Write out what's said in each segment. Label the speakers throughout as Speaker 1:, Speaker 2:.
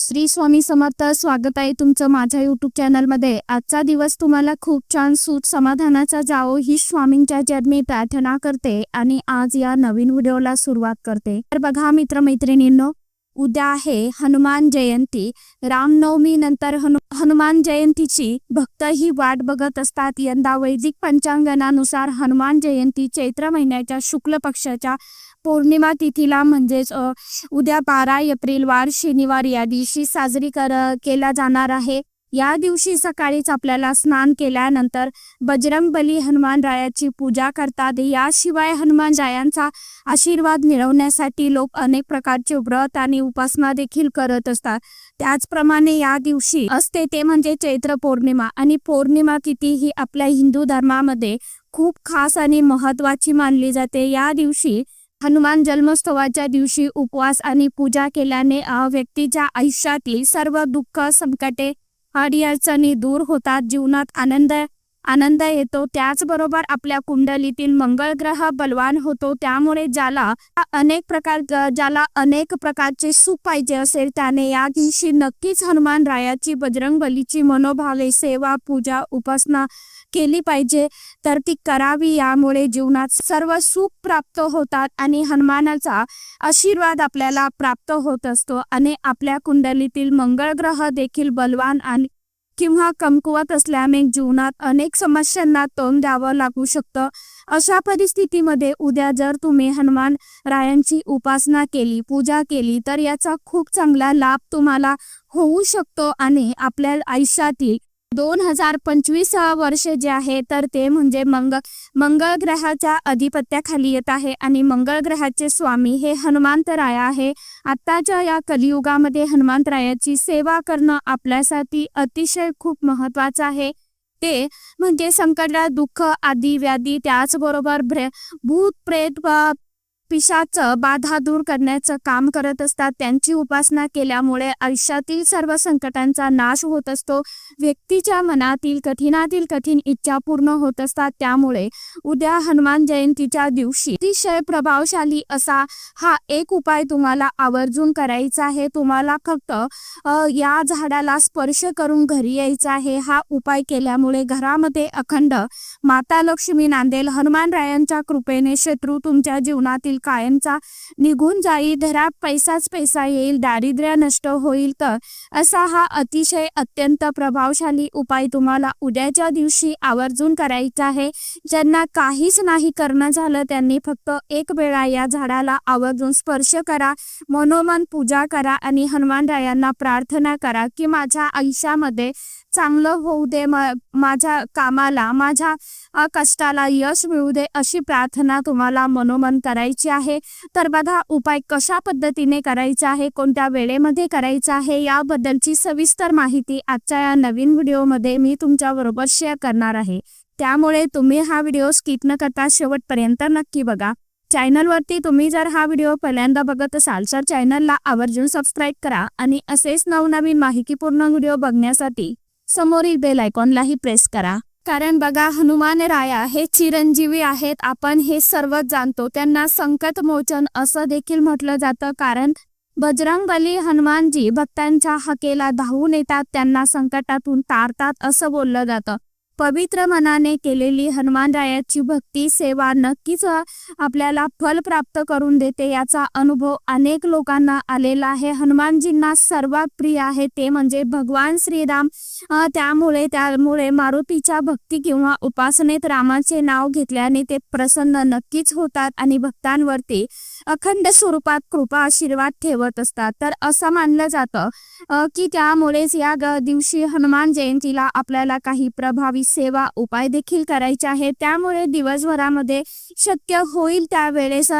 Speaker 1: श्री स्वामी समर्थ स्वागत आहे तुमचं माझ्या युट्यूब चॅनलमध्ये आजचा दिवस तुम्हाला खूप छान सुत समाधानाचा जावो ही स्वामींच्या जन्मी प्रार्थना करते आणि आज या नवीन व्हिडिओला सुरुवात करते. तर बघा मित्रमैत्रिणींनो उद्या आहे हनुमान जयंती. रामनवमी नंतर हनु हनुमान जयंतीची भक्त ही वाट बघत असतात. यंदा वैदिक पंचांगणानुसार हनुमान जयंती चैत्र महिन्याच्या शुक्ल पक्षाच्या पौर्णिमा तिथीला म्हणजेच उद्या बारा एप्रिल वार शनिवार या दिवशी साजरी कर केला जाणार आहे. या दिवशी सकाळीच आपल्याला स्नान केल्यानंतर बजरंग बली हनुमान रायाची पूजा करतात. याशिवाय हनुमान रायांचा आशीर्वाद मिळवण्यासाठी लोक अनेक प्रकारचे व्रत आणि उपासना देखील करत असतात. त्याचप्रमाणे या दिवशी असते ते म्हणजे चैत्र पौर्णिमा आणि पौर्णिमा तिथी ही आपल्या हिंदू धर्मामध्ये खूप खास आणि महत्वाची मानली जाते. या दिवशी हनुमान जन्मोत्सवाच्या दिवशी उपवास आणि पूजा केल्याने व्यक्तीच्या आयुष्यातील सर्व दुःख संकटे अडचणी दूर होतात जीवनात आनंद आनंद येतो. त्याचबरोबर आपल्या कुंडलीतील मंगळ ग्रह बलवान होतो. त्यामुळे ज्याला अनेक प्रकार ज्याला अनेक प्रकारचे सुख पाहिजे असेल त्याने या दिवशी नक्कीच हनुमान रायाची बजरंग बलीची मनोभावे सेवा पूजा उपासना केली पाहिजे. तर ती करावी यामुळे जीवनात सर्व सुख प्राप्त होतात आणि हनुमानाचा आशीर्वाद आपल्याला प्राप्त होत असतो आणि आपल्या कुंडलीतील मंगळ ग्रह देखील बलवान आणि किंवा कमकुवत असल्याने जीवनात अनेक समस्यांना तोंड द्यावं लागू शकतं. अशा परिस्थितीमध्ये उद्या जर तुम्ही हनुमान रायांची उपासना केली पूजा केली तर याचा खूप चांगला लाभ तुम्हाला होऊ शकतो आणि आपल्या आयुष्यातील दोन हजार पंचवीस वर्षे जे आहे तर ते म्हणजे मंग मंगळ ग्रहाच्या अधिपत्याखाली येत आहे आणि मंगळ ग्रहाचे स्वामी हे हनुमंतराय आहे. आत्ताच्या या कलियुगामध्ये हनुमंतरायाची सेवा करणं आपल्यासाठी अतिशय खूप महत्वाचं आहे. ते म्हणजे संकट दुःख आदी व्याधी त्याचबरोबर भ्रे भूत प्रेत पिशाच बाधा दूर करण्याचं काम करत असतात. त्यांची उपासना केल्यामुळे आयुष्यातील सर्व संकटांचा नाश होत असतो. व्यक्तीच्या मनातील कठीणातील कठीण इच्छा पूर्ण होत असतात. त्यामुळे उद्या हनुमान जयंतीच्या दिवशी अतिशय प्रभावशाली असा हा एक उपाय तुम्हाला आवर्जून करायचा आहे. तुम्हाला फक्त या झाडाला स्पर्श करून घरी यायचा आहे. हा उपाय केल्यामुळे घरामध्ये अखंड माता लक्ष्मी नांदेल हनुमान रायांच्या कृपेने शत्रू तुमच्या जीवनातील कायमचा निघून जाईल घरात पैसाच पैसा येईल दारिद्र्य नष्ट होईल तर असा हा अतिशय अत्यंत प्रभावशाली उपाय तुम्हाला उद्याच्या दिवशी आवर्जून करायचा आहे. ज्यांना काहीच नाही करणं झालं त्यांनी फक्त एक वेळा या झाडाला आवर्जून स्पर्श करा मनोमन पूजा करा आणि हनुमान रायांना प्रार्थना करा की माझ्या आयुष्यामध्ये चांगलं होऊ दे म- माझ्या कामाला माझ्या कष्टाला यश मिळू दे अशी प्रार्थना तुम्हाला मनोमन करायची आहे. तर बघा उपाय कशा पद्धतीने करायचा आहे कोणत्या वेळेमध्ये करायचा आहे याबद्दलची सविस्तर माहिती आजच्या या नवीन व्हिडिओमध्ये मी तुमच्याबरोबर शेअर करणार आहे. त्यामुळे तुम्ही हा व्हिडिओ स्किप न करता शेवटपर्यंत नक्की बघा. चॅनलवरती तुम्ही जर हा व्हिडिओ पहिल्यांदा बघत असाल तर चॅनलला आवर्जून सबस्क्राईब करा आणि असेच नवनवीन माहितीपूर्ण व्हिडिओ बघण्यासाठी समोरील बेल आयकॉनलाही प्रेस करा. कारण बघा हनुमान राया हे चिरंजीवी आहेत. आपण हे सर्वच जाणतो. त्यांना संकट मोचन असं देखील म्हटलं जातं. कारण बजरंग बली हनुमानजी भक्तांच्या हकेला धावून येतात. त्यांना संकटातून तारतात असं बोललं जातं. पवित्र मनाने केलेली हनुमान रायाची भक्ती सेवा नक्कीच आपल्याला फल प्राप्त करून देते याचा अनुभव अनेक लोकांना आलेला आहे. हनुमानजींना सर्वात प्रिय आहे ते म्हणजे भगवान श्रीराम. त्यामुळे त्यामुळे मारुतीच्या भक्ती किंवा उपासनेत रामाचे नाव घेतल्याने ते प्रसन्न नक्कीच होतात आणि भक्तांवरती अखंड स्वरूपात कृपा आशीर्वाद ठेवत असतात. तर असं मानलं जातं की त्यामुळेच या दिवशी हनुमान जयंतीला आपल्याला काही प्रभावी सेवा उपाय देखील करायचे आहे त्यामुळे दिवसभरामध्ये शक्य होईल त्यावेळेस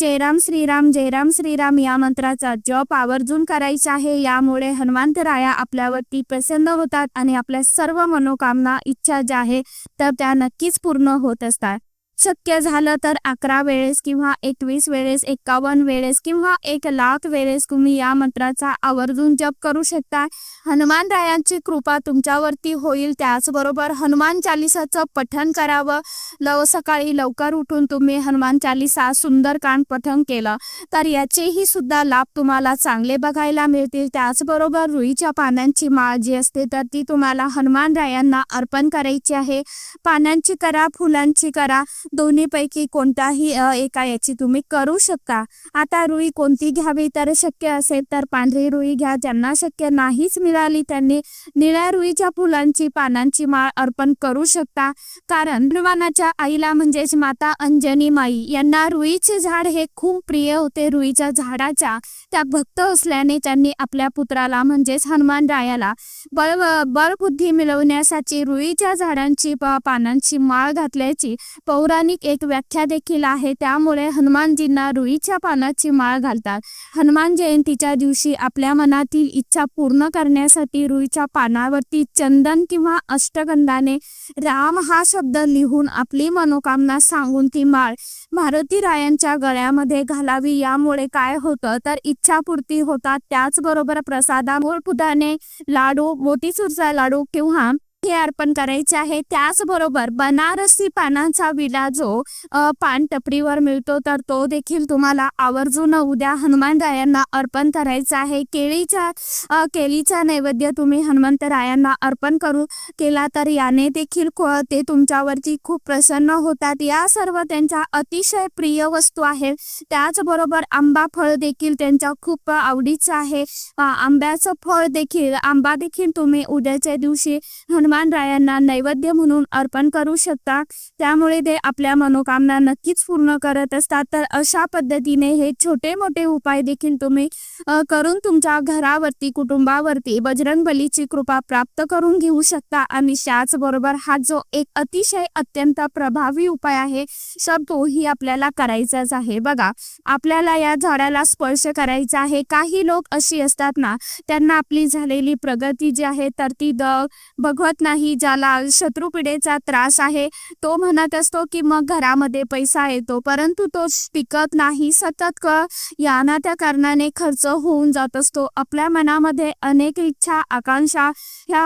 Speaker 1: जयराम श्रीराम जयराम श्रीराम या मंत्राचा जप आवर्जून करायचा आहे. यामुळे हनुमंतराया आपल्यावरती प्रसन्न होतात आणि आपल्या सर्व मनोकामना इच्छा ज्या आहे तर त्या नक्कीच पूर्ण होत असतात. शक्य झालं तर अकरा वेळेस किंवा एकवीस वेळेस एकावन्न वेळेस किंवा एक लाख वेळेस तुम्ही या मंत्राचा आवर्जून जप करू शकता. हनुमान रायांची कृपा तुमच्यावरती होईल. त्याचबरोबर हनुमान चालिसाचं पठण करावं. लव सकाळी लवकर उठून तुम्ही हनुमान चालिसा सुंदरकांड पठण केलं तर याचेही सुद्धा लाभ तुम्हाला चांगले बघायला मिळतील. त्याचबरोबर रुईच्या पानांची माळ जी असते तर ती तुम्हाला हनुमान रायांना अर्पण करायची आहे. पानांची करा फुलांची करा. दोन्हीपैकी कोणताही एका याची तुम्ही करू शकता. आता रुई कोणती घ्यावी तर शक्य असेल तर पांढरी रुई घ्या. ज्यांना शक्य नाहीच मिळाली त्यांनी निळ्या रुईच्या फुलांची पानांची माळ अर्पण करू शकता. कारण हनुमानाच्या आईला म्हणजेच माता अंजनी माई यांना रुईचे झाड हे खूप प्रिय होते. रुईच्या झाडाच्या त्या भक्त असल्याने त्यांनी आपल्या पुत्राला म्हणजेच हनुमान रायाला बळ बळबुद्धी मिळवण्यासाठी रुईच्या झाडांची पानांची माळ घातल्याची पौराणिक एक व्याख्या देखील आहे. त्यामुळे हनुमानजींना रुईच्या पानाची माळ घालतात. हनुमान जयंतीच्या दिवशी आपल्या मनातील इच्छा पूर्ण करण्यासाठी रुईच्या पानावरती चंदन किंवा अष्टगंधाने राम हा शब्द लिहून आपली मनोकामना सांगून ती माळ मारुती रायांच्या गळ्यामध्ये घालावी. यामुळे काय होतं? तर इच्छापूर्ती होतात. त्याचबरोबर प्रसादामुळे पुदाने लाडू मोतीचूरचा लाडू किंवा हे अर्पण करायचे आहे. त्याचबरोबर बनारसी पानांचा विडा जो पान टपरीवर मिळतो तर तो देखील तुम्हाला आवर्जून उद्या हनुमानरायांना अर्पण करायचा आहे. केळीच्या केळीच्या केळीचा नैवेद्य तुम्ही हनुमंतरायांना अर्पण करू केला तर याने देखील ते तुमच्यावरती खूप प्रसन्न होतात. या सर्व त्यांच्या अतिशय प्रिय वस्तू आहेत. त्याचबरोबर आंबा फळ देखील त्यांच्या खूप आवडीचं आहे. आंब्याचं फळ देखील आंबा देखील तुम्ही उद्याच्या दिवशी हनुमान रायांना नैवेद्य म्हणून अर्पण करू शकता. त्यामुळे ते आपल्या मनोकामना नक्कीच पूर्ण करत असतात. तर अशा पद्धतीने हे छोटे मोठे उपाय देखील तुम्ही करून तुमच्या घरावरती कुटुंबावरती बजरंग बलीची कृपा प्राप्त करून घेऊ शकता. आणि त्याचबरोबर हा जो एक अतिशय अत्यंत प्रभावी उपाय आहे सर तोही आपल्याला करायचाच आहे. बघा आपल्याला या झाडाला स्पर्श करायचा आहे. काही लोक अशी असतात ना त्यांना आपली झालेली प्रगती जी आहे तर ती द भगवत नाही ज्याला शत्रुपिढेचा त्रास आहे तो म्हणत असतो की मग घरामध्ये पैसा येतो परंतु तो टिकत नाही. सतत क याना त्या कारणाने खर्च होऊन जात असतो. आपल्या मनामध्ये अनेक इच्छा आकांक्षा ह्या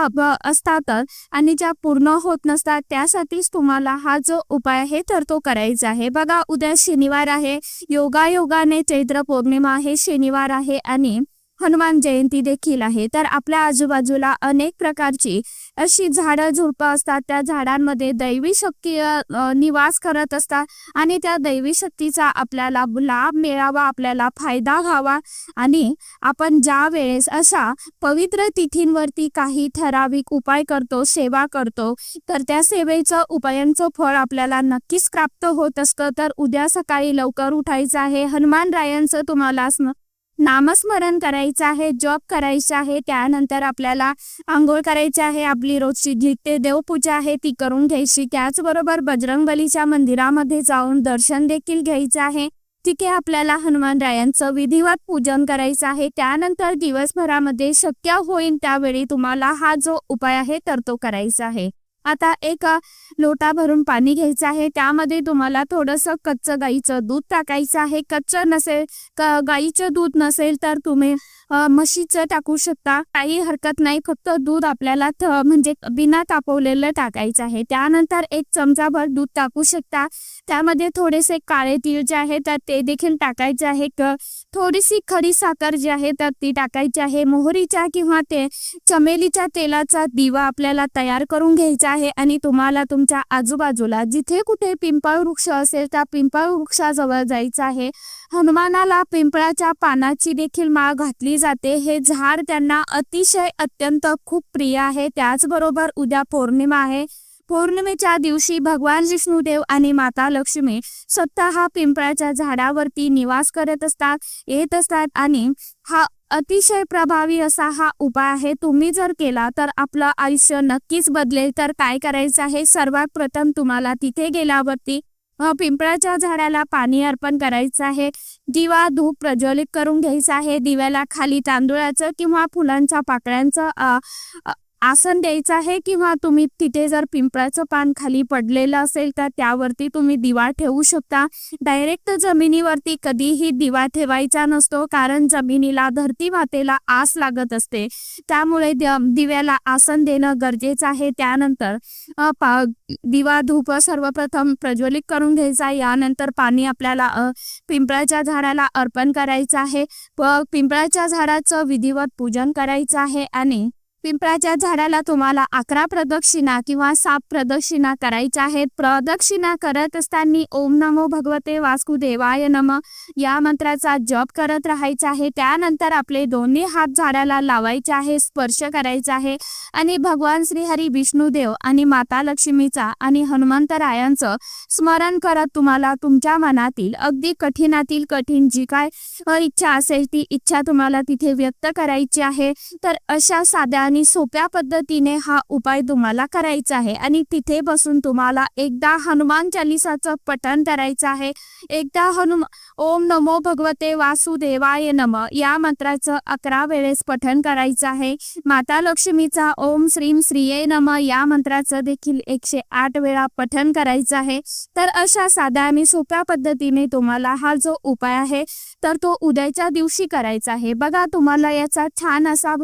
Speaker 1: असतातच आणि ज्या पूर्ण होत नसतात त्यासाठीच तुम्हाला हा जो उपाय आहे तर तो करायचा आहे. बघा उद्या शनिवार आहे. योगायोगाने चैत्र पौर्णिमा हे शनिवार आहे आणि हनुमान जयंती देखील आहे. तर आपल्या आजूबाजूला अनेक प्रकारची अशी झाडं झुडपं असतात. त्या झाडांमध्ये दैवी शक्ती निवास करत असतात आणि त्या दैवी शक्तीचा आपल्याला लाभ मिळावा आपल्याला फायदा व्हावा आणि आपण ज्या वेळेस अशा पवित्र तिथींवरती काही ठराविक उपाय करतो सेवा करतो तर त्या सेवेचं उपायांचं फळ आपल्याला नक्कीच प्राप्त होत असतं. तर उद्या सकाळी लवकर उठायचं आहे. हनुमान रायांचं तुम्हाला नामस्मरण करायचं आहे जॉब करायचं आहे त्यानंतर आपल्याला आंघोळ करायची आहे आपली रोजची जिथे देवपूजा आहे ती करून घ्यायची. त्याचबरोबर बजरंगबलीच्या मंदिरामध्ये जाऊन दर्शन देखील घ्यायचं आहे. तिथे आपल्याला हनुमान रायांचं विधिवत पूजन करायचं आहे. त्यानंतर दिवसभरामध्ये शक्य होईल त्यावेळी तुम्हाला हा जो उपाय आहे तर तो करायचा आहे. आता एक लोटा भरून पाणी घ्यायचं आहे. त्यामध्ये तुम्हाला थोडंसं कच्चं गाईचं दूध टाकायचं आहे. कच्चं नसेल क- गाईचं दूध नसेल तर तुम्ही म्हशीचं टाकू शकता. काही हरकत नाही फक्त दूध आपल्याला थ- म्हणजे बिना तापवलेलं टाकायचं आहे. त्यानंतर एक चमचाभर दूध टाकू शकता. त्यामध्ये थोडेसे काळे तीळ जे आहे तर ते देखील टाकायचे आहे. क- थोडीशी खडी साखर जी आहे तर ती टाकायची आहे. मोहरीच्या किंवा ते चमेलीच्या तेलाचा दिवा आपल्याला तयार करून घ्यायचा आहे. आणि तुम्हाला तुमच्या आजूबाजूला जिथे कुठे पिंपळ वृक्ष असेल त्या पिंपळ वृक्षाजवळ जायचं आहे. हनुमानाला पिंपळाच्या पानाची देखील माळ घातली जाते. हे झाड त्यांना अतिशय अत्यंत खूप प्रिय आहे. त्याचबरोबर उद्या पौर्णिमा आहे. पौर्णिमेच्या दिवशी भगवान विष्णुदेव आणि माता लक्ष्मी स्वतः पिंपळाच्या झाडावरती निवास करत असतात येत असतात आणि हा अतिशय प्रभावी असा हा उपाय आहे. तुम्ही जर केला तर आपलं आयुष्य नक्कीच बदलेल. तर काय करायचं आहे? सर्वात प्रथम तुम्हाला तिथे गेल्यावरती पिंपळाच्या झाडाला पाणी अर्पण करायचं आहे. दिवा धूप प्रज्वलित करून घ्यायचा आहे. दिव्याला खाली तांदुळाचं किंवा फुलांच्या पाकळ्यांचं अ, आसन द्यायचं आहे किंवा तुम्ही तिथे जर पिंपळाचं पान खाली पडलेलं असेल तर त्यावरती तुम्ही दिवा ठेवू शकता. डायरेक्ट जमिनीवरती कधीही दिवा ठेवायचा नसतो कारण जमिनीला धरती मातेला आस लागत असते. त्यामुळे दिव्याला आसन देणं गरजेचं आहे. त्यानंतर दिवा धूप सर्वप्रथम प्रज्वलित करून घ्यायचा. यानंतर पाणी आपल्याला पिंपळाच्या झाडाला अर्पण करायचं आहे. व पिंपळाच्या झाडाचं विधिवत पूजन करायचं आहे आणि पिंपळाच्या झाडाला तुम्हाला अकरा प्रदक्षिणा किंवा साप प्रदक्षिणा करायच्या आहेत. प्रदक्षिणा करत असताना ओम नमो भगवते वासुदेवाय नम या मंत्राचा जप करत राहायचा आहे. त्यानंतर आपले दोन्ही हात झाडाला लावायचे आहे स्पर्श करायचा आहे आणि भगवान श्रीहरी विष्णुदेव आणि माता लक्ष्मीचा आणि हनुमंतरायांचं स्मरण करत तुम्हाला तुमच्या मनातील अगदी कठीणातील कठीण जी काय इच्छा असेल ती इच्छा तुम्हाला तिथे व्यक्त करायची आहे. तर अशा साध्या आणि सोप्या पद्धतीने हा उपाय तुम्हाला करायचा आहे. आणि तिथे बसून तुम्हाला एकदा हनुमान चालिसाचं पठण करायचं आहे. एकदा हनुम ओम नमो भगवते वासुदेवाय नम या मंत्राचं अकरा वेळेस पठण करायचं आहे. माता लक्ष्मीचा ओम श्रीम श्रीये नम या मंत्राचं देखील एकशे आठ वेळा पठण करायचं आहे. तर अशा साध्या आणि सोप्या पद्धतीने तुम्हाला हा जो उपाय आहे तर तो उद्याच्या दिवशी करायचा आहे. बघा तुम्हाला याचा छान असा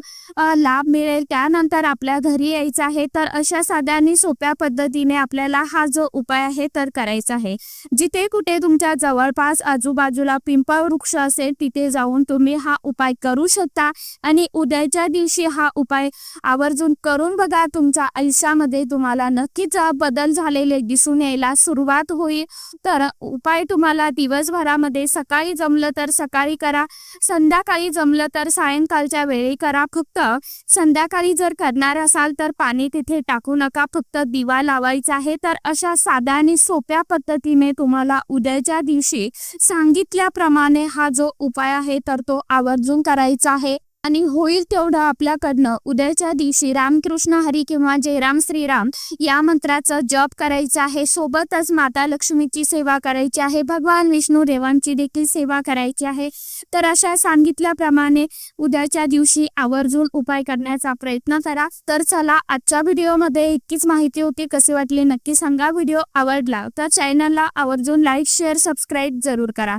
Speaker 1: लाभ मिळेल. त्यानंतर आपल्या घरी यायचं आहे तर अशा साध्या आणि सोप्या पद्धतीने आपल्याला हा जो उपाय आहे तर करायचा आहे. जिथे कुठे तुमच्या जवळपास आजूबाजूला पिंपळ वृक्ष असेल तिथे जाऊन तुम्ही हा उपाय करू शकता. आणि उद्याच्या दिवशी हा उपाय आवर्जून करून बघा तुमच्या आयुष्यामध्ये तुम्हाला नक्कीच बदल झालेले दिसून यायला सुरुवात होईल. तर उपाय तुम्हाला दिवसभरामध्ये सकाळी जमलं तर सकाळी करा संध्याकाळी जमलं तर सायंकाळच्या वेळी करा. फक्त संध्या संध्याकाळी जर करणार असाल तर पाणी तिथे टाकू नका. फक्त दिवा लावायचा आहे तर अशा साध्या आणि सोप्या पद्धतीने तुम्हाला उद्याच्या दिवशी सांगितल्याप्रमाणे हा जो उपाय आहे तर तो आवर्जून करायचा आहे. आणि होईल तेवढं आपल्याकडनं. उद्याच्या दिवशी रामकृष्ण हरी किंवा जयराम श्रीराम या मंत्राचा जप करायचा आहे. सोबतच माता लक्ष्मीची सेवा करायची आहे. भगवान विष्णू देवांची देखील सेवा करायची आहे. तर अशा सांगितल्याप्रमाणे उद्याच्या दिवशी आवर्जून उपाय करण्याचा प्रयत्न करा. तर चला आजच्या व्हिडिओमध्ये इतकीच माहिती होती. कसे वाटली नक्की सांगा. व्हिडिओ आवडला तर चॅनलला आवर्जून लाईक शेअर सबस्क्राईब जरूर करा.